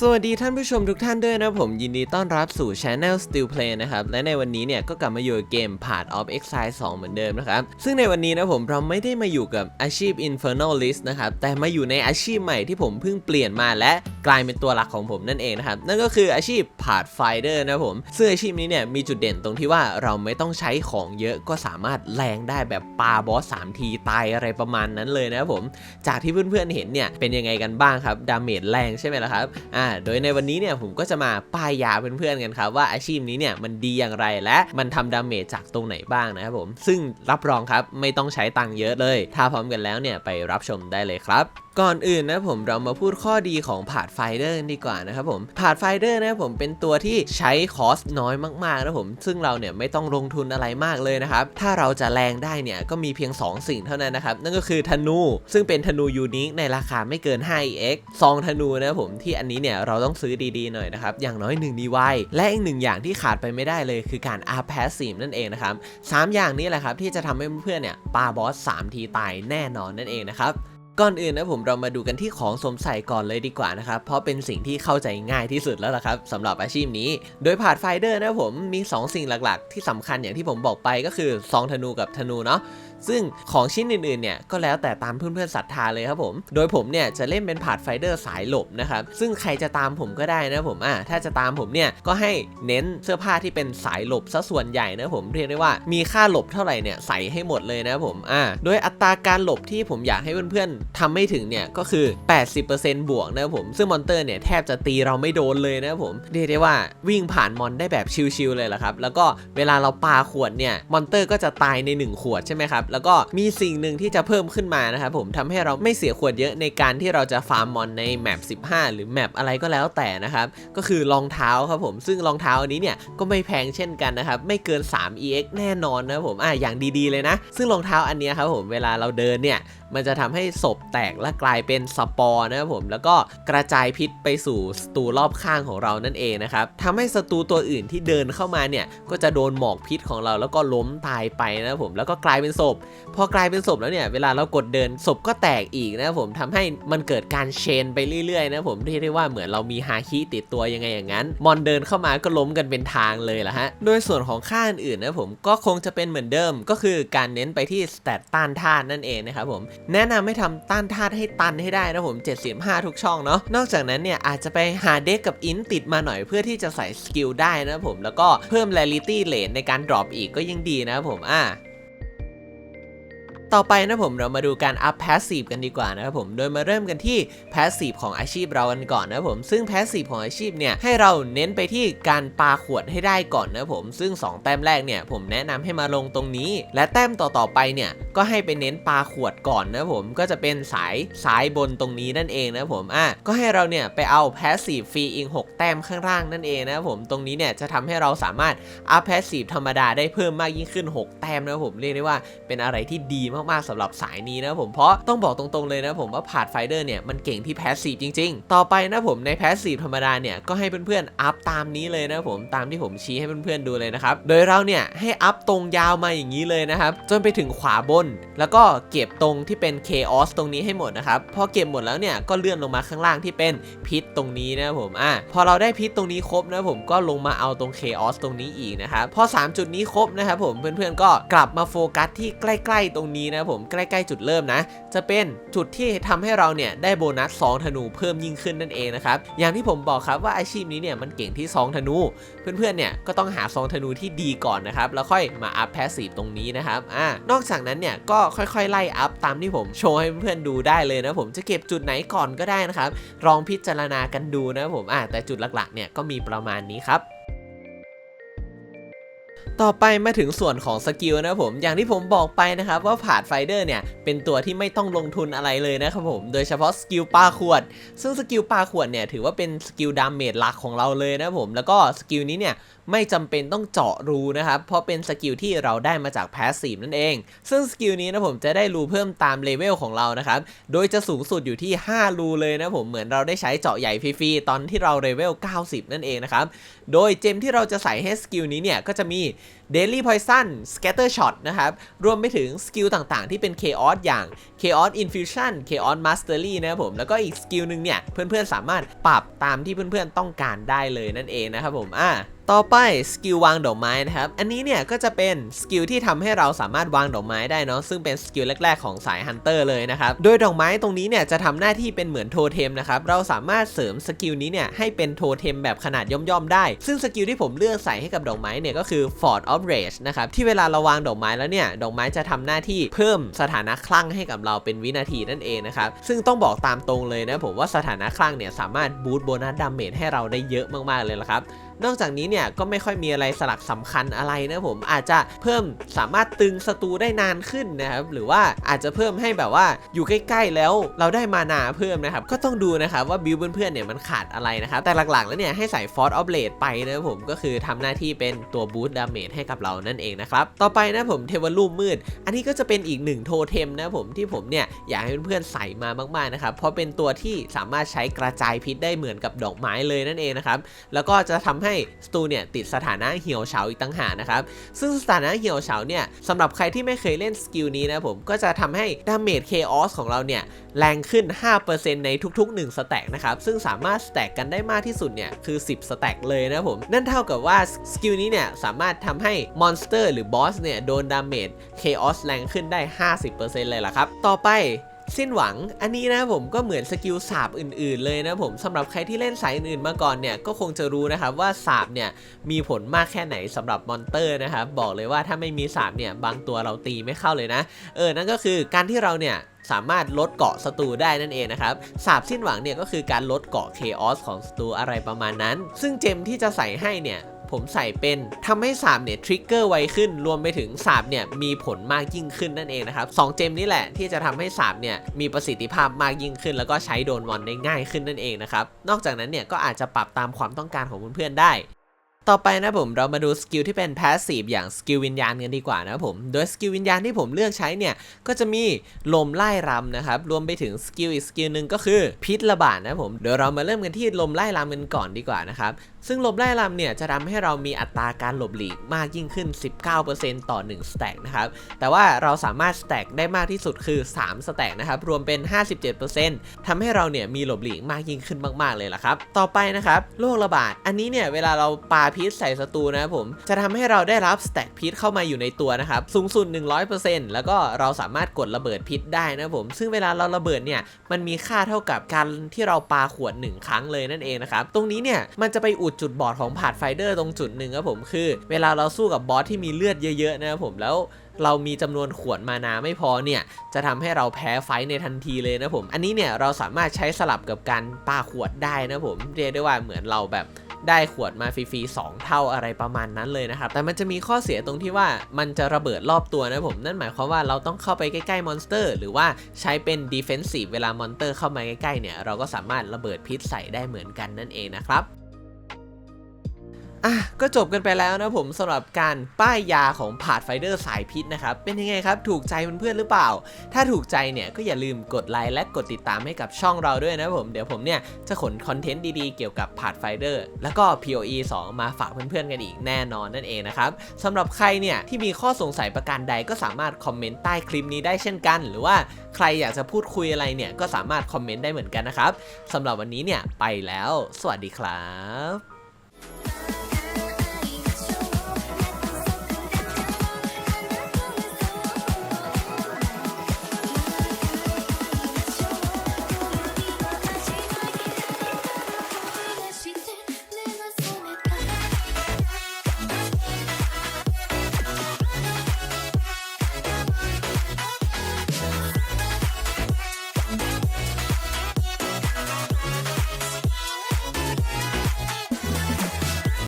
สวัสดีท่านผู้ชมทุกท่านด้วยนะผมยินดีต้อนรับสู่ Channel Still Play นะครับ และในวันนี้เนี่ยก็กลับมาอยู่เกม Part of Exile 2 เหมือนเดิมนะครับ ซึ่งในวันนี้นะผมเราไม่ได้มาอยู่กับอาชีพ Infernal List นะครับ แต่มาอยู่ในอาชีพใหม่ที่ผมเพิ่งเปลี่ยนมาและกลายเป็นตัวหลักของผมนั่นเองนะครับ นั่นก็คืออาชีพ Pathfinder นะผม ซึ่งอาชีพนี้เนี่ยมีจุดเด่นตรงที่ว่าเราไม่ต้องใช้ของเยอะก็สามารถแรงได้แบบปาบอส3ทีตายอะไรประมาณนั้นเลยนะครับผมจากที่เพื่อนๆเห็นเนี่ยเป็นยังไงกันบ้างครับดาเมจแรงใช่ไหมล่ะครับอ่าโดยในวันนี้เนี่ยผมก็จะมาป้ายยาเพื่อนๆกันครับว่าอาชีพนี้เนี่ยมันดีอย่างไรและมันทำดาเมจจากตรงไหนบ้างนะครับผมซึ่งรับรองครับไม่ต้องใช้ตังค์เยอะเลย ถ้าพร้อมกันแล้วเนี่ยไปรับชมได้เลยครับก่อนอื่นนะผมเรามาพูดข้อดีของผาดไฟเดอร์ดีกว่านะครับผมผาดไฟเดอร์นะผมเป็นตัวที่ใช้คอสน้อยมากๆนะผมซึ่งเราเนี่ยไม่ต้องลงทุนอะไรมากเลยนะครับถ้าเราจะแรงได้เนี่ยก็มีเพียง 2 สิ่งเท่านั้นนะครับนั่นก็คือธนู ซึ่งเป็นธนูยูนิคในราคาไม่เกิน 5x ซองธนูนะผมที่อันนี้เนี่ยเราต้องซื้อดีๆหน่อยนะครับอย่างน้อย1 d ีวและอีกหนึ่งอย่างที่ขาดไปไม่ได้เลยคือการอาร์แพสซีมนั่นเองนะครับสามอย่างนี้แหละครับที่จะทำให้เพื่อนๆเนี่ยปาบอส3ทีตายแน่นอนนั่นเองนะครับก่อนอื่นนะผมเรามาดูกันที่ของสวมใส่ก่อนเลยดีกว่านะครับ เพราะเป็นสิ่งที่เข้าใจง่ายที่สุดแล้วล่ะครับสำหรับอาชีพนี้ โดยผาดไฟเดอร์นะผมมี 2 สิ่งหลักๆ ที่สำคัญอย่างที่ผมบอกไปก็คือซองธนูกับธนูเนาะ ซึ่งของชิ้นอื่นๆเนี่ยก็แล้วแต่ตามเพื่อนๆศรัทธาเลยครับผม โดยผมเนี่ยจะเล่นเป็นผาดไฟเดอร์สายหลบนะครับซึ่งใครจะตามผมก็ได้นะผมอะถ้าจะตามผมเนี่ยก็ให้เน้นเสื้อผ้าที่เป็นสายหลบซะส่วนใหญ่นะผมเรียกได้ว่ามีค่าหลบเท่าไหร่เนี่ยใส่ให้หมดเลยนะผมอะโดยอัตราการหลบที่ผมอยากให้เพื่อนๆทำไม่ถึงเนี่ยก็คือ 80%บวกนะผมซึ่งมอนเตอร์เนี่ยแทบจะตีเราไม่โดนเลยนะผมเรียกได้ว่าวิ่งผ่านมอนได้แบบชิลๆเลยละครับแล้วก็เวลาเราปาขวดเนี่ยมอนเตอร์ก็จะตายใน 1 ขวดใช่ไหมครับแล้วก็มีสิ่งหนึ่งที่จะเพิ่มขึ้นมานะครับผมทำให้เราไม่เสียขวดเยอะในการที่เราจะฟาร์มมอนในแมป15 หรือแมปอะไรก็แล้วแต่นะครับก็คือรองเท้าครับผมซึ่งรองเท้าอันนี้เนี่ยก็ไม่แพงเช่นกันนะครับไม่เกิน 3 ex แน่นอนนะผมอะอย่างดีๆเลยนะ ซึ่งรองเท้าอันนี้ครับผมเวลาเราเดินเนี่ย มันจะทำให้ศพแตกและกลายเป็นสปอร์นะครับผม แล้วก็กระจายพิษไปสู่ศัตรูรอบข้างของเรานั่นเองนะครับทำให้ศัตรูตัวอื่นที่เดินเข้ามาเนี่ย ก็จะโดนหมอกพิษของเราแล้วก็ล้มตายไปนะครับผม แล้วก็กลายเป็นศพ พอกลายเป็นศพแล้วเนี่ย เวลาเรากดเดินศพก็แตกอีกนะครับผมทำให้มันเกิดการเชนไปเรื่อยๆนะครับผมเรียกได้ว่าเหมือนเรามีฮาคิติดตัวยังไงอย่างนั้น มอนเดินเข้ามาก็ล้มกันเป็นทางเลยละฮะ โดยส่วนของค่าอื่นๆนะผมก็คงจะเป็นเหมือนเดิมก็คือการเน้นไปที่สเตตต้านธาตุนั่นเองนะครับผมแนะนำให้ทำต้านธาตุให้ตันให้ได้นะผม 75 ทุกช่องเนาะนอกจากนั้นเนี่ยอาจจะไปหาเด็กกับอินติดมาหน่อยเพื่อที่จะใส่สกิลได้นะผมแล้วก็เพิ่ม rarity rate ในการดรอปอีกก็ยิ่งดีนะผมอ่า ต่อไปนะผมเรามาดูการอัพ passive กันดีกว่านะครับผมโดยมาเริ่มกันที่ passive ของอาชีพเรากันก่อนนะครับผมซึ่ง passive ของอาชีพเนี่ยให้เราเน้นไปที่การปาขวดให้ได้ก่อนนะครับผมซึ่ง 2 แต้มแรกเนี่ยผมแนะนำให้มาลงตรงนี้ และแต้มต่อๆไปเนี่ยก็ให้ไปเน้นปาขวดก่อนนะครับผมก็จะเป็นสายซ้ายบนตรงนี้นั่นเองนะครับผมอะก็ให้เราเนี่ยไปเอา passive ฟรีอิง6 แต้มข้างล่างนั่นเองนะครับผมตรงนี้เนี่ยจะทำให้เราสามารถอัพ passive ธรรมดาได้เพิ่มมากยิ่งขึ้น 6 แต้มนะครับผมเรียกได้ว่าเป็นอะไรที่ดีมากๆสำหรับสายนี้นะผมเพราะต้องบอกตรงๆเลยนะผมว่าผาดไฟเดอร์เนี่ยมันเก่งที่แพสซีฟจริง ๆ ต่อไปนะผมในแพสซีฟธรรมดาเนี่ยก็ให้เพื่อนๆอัพตามนี้เลยนะผมตามที่ผมชี้ให้เพื่อนๆดูเลยนะครับโดยเราเนี่ยให้อัพตรงยาวมาอย่างนี้เลยนะครับจนไปถึงขวาบน แล้วก็เก็บตรงที่เป็นเคออสตรงนี้ให้หมดนะครับพอเก็บหมดแล้วเนี่ยก็เลื่อนลงมาข้างล่างที่เป็นพิษตรงนี้นะผมอะพอเราได้พิษตรงนี้ครบนะผมก็ลงมาเอาตรงเคออสตรงนี้อีกนะครับพอสามจุดนี้ครบนะครับผมเพื่อนๆก็กลับมาโฟกัสที่ใกล้ ๆ ตรงนี้นะผมใกล้ๆจุดเริ่มนะ จะเป็นจุดที่ทำให้เราเนี่ยได้โบนัส2ธนูเพิ่มยิ่งขึ้นนั่นเองนะครับอย่างที่ผมบอกครับว่าอาชีพนี้เนี่ยมันเก่งที่2ธนู เพื่อนๆเนี่ยก็ต้องหาซองธนูที่ดีก่อนนะครับแล้วค่อยมาอัพแพสซีฟตรงนี้นะครับอ่านอกจากนั้นเนี่ยก็ค่อยๆ ไล่อัพตามที่ผมโชว์ให้เพื่อนๆดูได้เลยนะผมจะเก็บจุดไหนก่อนก็ได้นะครับลองพิจารณากันดูนะผมอ่าแต่จุดหลักๆเนี่ยก็มีประมาณนี้ครับ ต่อไปมาถึงส่วนของสกิลนะครับผม อย่างที่ผมบอกไปนะครับว่าผาดไฟเดอร์เนี่ย เป็นตัวที่ไม่ต้องลงทุนอะไรเลยนะครับผม โดยเฉพาะสกิลปาขวด ซึ่งสกิลปาขวดเนี่ย ถือว่าเป็นสกิลดาเมจหลักของเราเลยนะครับผม แล้วก็สกิลนี้เนี่ยไม่จำเป็นต้องเจาะรูนะครับ เพราะเป็นสกิลที่เราได้มาจากแพสซีฟนั่นเอง ซึ่งสกิลนี้นะผมจะได้รูเพิ่มตามเลเวลของเรานะครับ โดยจะสูงสุดอยู่ที่ 5 รูเลยนะผมเหมือนเราได้ใช้เจาะใหญ่ฟรีๆตอนที่เราเลเวล 90 นั่นเองนะครับ โดยเจมที่เราจะใส่ให้สกิลนี้เนี่ยก็จะมี Daily Poison Scatter Shot นะครับ รวมไปถึงสกิลต่างๆ ที่เป็น Chaos อย่าง Chaos Infusion Chaos Mastery นะครับผม แล้วก็อีกสกิลหนึ่งเนี่ย เพื่อนๆ สามารถปรับตามที่เพื่อนๆ ต้องการได้เลยนั่นเองนะครับผม อะ ต่อไปสกิลวางดอกไม้นะครับ อันนี้เนี่ยก็จะเป็นสกิลที่ทำให้เราสามารถวางดอกไม้ได้เนาะซึ่งเป็นสกิลแรก ๆ ของสายฮันเตอร์เลยนะครับโดยดอกไม้ตรงนี้เนี่ยจะทำหน้าที่เป็นเหมือนโทเทมนะครับเราสามารถเสริมสกิลนี้เนี่ยให้เป็นโทเทมแบบขนาดย่อมๆได้ ซึ่งสกิลที่ผมเลือกใส่ให้กับดอกไม้เนี่ยก็คือ Fort of Rage นะครับที่เวลาเราวางดอกไม้แล้วเนี่ยดอกไม้จะทำหน้าที่เพิ่มสถานะคลั่งให้กับเราเป็นวินาทีนั่นเองนะครับซึ่งต้องบอกตามตรงเลยนะผมว่าสถานะคลั่งเนี่ยสามารถบูตโบนัสดาเมจให้เราได้เยอะมากๆเลยละครับนอกจากนี้เนี่ยก็ไม่ค่อยมีอะไรสลักสำคัญอะไรนะผมอาจจะเพิ่มสามารถตึงศัตรูได้นานขึ้นนะครับหรือว่าอาจจะเพิ่มให้แบบว่าอยู่ใกล้ๆแล้วเราได้มานาเพิ่มนะครับก็ต้องดูนะครับว่าบิวเพื่อนๆเนี่ยมันขาดอะไรนะครับแต่หลักๆแล้วเนี่ยให้ใส่ Force of Blade ไปนะผมก็คือทำหน้าที่เป็นตัวบูสต์ดาเมจให้กับเรานั่นเองนะครับต่อไปนะผมเทวรูปมืด อันนี้ก็จะเป็นอีกหนึ่งโทเทมนะผมที่ผมเนี่ยอยากให้เพื่อนๆใส่มามากๆนะครับเพราะเป็นตัวที่สามารถใช้กระจายพิษได้เหมือนกับดอกไม้เลยนั่นเองนะครับแล้วก็จะทำให้สตูเนี่ยติดสถานะเหี่ยวเฉาอีกตั้งหากนะครับ ซึ่งสถานะเหี่ยวเฉาเนี่ยสำหรับใครที่ไม่เคยเล่นสกิลนี้นะผมก็จะทำให้ดาเมจเคออสของเราเนี่ยแรงขึ้น 5%ในทุกๆ 1 สแต็กนะครับ ซึ่งสามารถสแต็กกันได้มากที่สุดเนี่ยคือ 10 สแต็กเลยนะผม นั่นเท่ากับว่าสกิลนี้เนี่ยสามารถทำให้มอนสเตอร์หรือบอสเนี่ยโดนดาเมจเคออสแรงขึ้นได้ 50%เลยล่ะครับ ต่อไป สิ้นหวัง อันนี้นะผมก็เหมือนสกิลสาบอื่นๆเลยนะผมสำหรับใครที่เล่นสายอื่นๆมาก่อนเนี่ยก็คงจะรู้นะครับว่าสาบเนี่ยมีผลมากแค่ไหนสำหรับมอนเตอร์นะครับบอกเลยว่าถ้าไม่มีสาบเนี่ยบางตัวเราตีไม่เข้าเลยนะ เออนั่นก็คือการที่เราเนี่ยสามารถลดเกาะศัตรูได้นั่นเองนะครับ สาบสิ้นหวังเนี่ยก็คือการลดเกาะเคออสของศัตรูอะไรประมาณนั้น ซึ่งเจมที่จะใส่ให้เนี่ย ผมใส่เป็นทำให้สาบเนี่ยทริกเกอร์ไวขึ้น รวมไปถึงสาบเนี่ยมีผลมากยิ่งขึ้นนั่นเองนะครับสองเจมนี่แหละที่จะทำให้สาบเนี่ยมีประสิทธิภาพมากยิ่งขึ้น แล้วก็ใช้โดนวอนได้ง่ายขึ้นนั่นเองนะครับนอกจากนั้นเนี่ยก็อาจจะปรับตามความต้องการของเพื่อนๆได้ ต่อไปนะผมเรามาดูสกิลที่เป็น Passive อย่างสกิลวิญญาณกันดีกว่านะผม โดยสกิลวิญญาณที่ผมเลือกใช้เนี่ย ก็จะมีลมไล่รำนะครับ รวมไปถึงสกิลอีกสกิลหนึ่งก็คือพิษระบาดนะผม เดี๋ยวเรามาเริ่มกันที่ลมไล่รำกันก่อนดีกว่านะครับ ซึ่งลมไล่รำเนี่ยจะทำให้เรามีอัตราการหลบหลีกมากยิ่งขึ้น 19%ต่อ1สแต็กนะครับ แต่ว่าเราสามารถสแต็กได้มากที่สุดคือ3สแต็กนะครับ รวมเป็น 57%ทำให้เราเนี่ยมีหลบหลีกมากยิ่งขึ้นมาก ๆเลยล่ะครับ ต่อไปนะครับโรคระบาด อันนี้เนี่ยเวลาเราปาพีชใส่ศัตรูนะครับผม จะทำให้เราได้รับสแต็กพิษเข้ามาอยู่ในตัวนะครับ สูงสุด 100%แล้วก็เราสามารถกดระเบิดพิษได้นะครับผม ซึ่งเวลาเราระเบิดเนี่ย มันมีค่าเท่ากับการที่เราปาขวด 1 ครั้งเลยนั่นเองนะครับ ตรงนี้เนี่ย มันจะไปอุดจุดบอดของผาดไฟเดอร์ตรงจุดหนึ่งครับผม คือ เวลาเราสู้กับบอสที่มีเลือดเยอะๆนะครับผม แล้ว เรามีจำนวนขวดมานาไม่พอเนี่ยจะทำให้เราแพ้ไฟในทันทีเลยนะผม อันนี้เนี่ยเราสามารถใช้สลับกับการปาขวดได้นะผมเรียกได้ว่าเหมือนเราแบบได้ขวดมาฟรีๆ2เท่าอะไรประมาณนั้นเลยนะครับ แต่มันจะมีข้อเสียตรงที่ว่ามันจะระเบิดรอบตัวนะผม นั่นหมายความว่าเราต้องเข้าไปใกล้ๆมอนสเตอร์ หรือว่าใช้เป็นดีเฟนซีฟเวลามอนสเตอร์เข้ามาใกล้ๆเนี่ย เราก็สามารถระเบิดพิษใส่ได้เหมือนกันนั่นเองนะครับ อะก็จบกันไปแล้วนะผมสำหรับการป้ายยาของผาดไฟเดอร์สายพิษนะครับ เป็นยังไงครับ ถูกใจเพื่อนๆหรือเปล่า ถ้าถูกใจเนี่ยก็อย่าลืมกดไลค์และกดติดตามให้กับช่องเราด้วยนะผม เดี๋ยวผมเนี่ยจะขนคอนเทนต์ดีๆเกี่ยวกับผาดไฟเดอร์แล้วก็ POE 2 มาฝากเพื่อนๆกันอีกแน่นอนนั่นเองนะครับสำหรับใครเนี่ยที่มีข้อสงสัยประการใดก็สามารถคอมเมนต์ใต้คลิปนี้ได้เช่นกัน หรือว่าใครอยากจะพูดคุยอะไรเนี่ยก็สามารถคอมเมนต์ได้เหมือนกันนะครับสำหรับวันนี้เนี่ยไปแล้ว สวัสดีครับ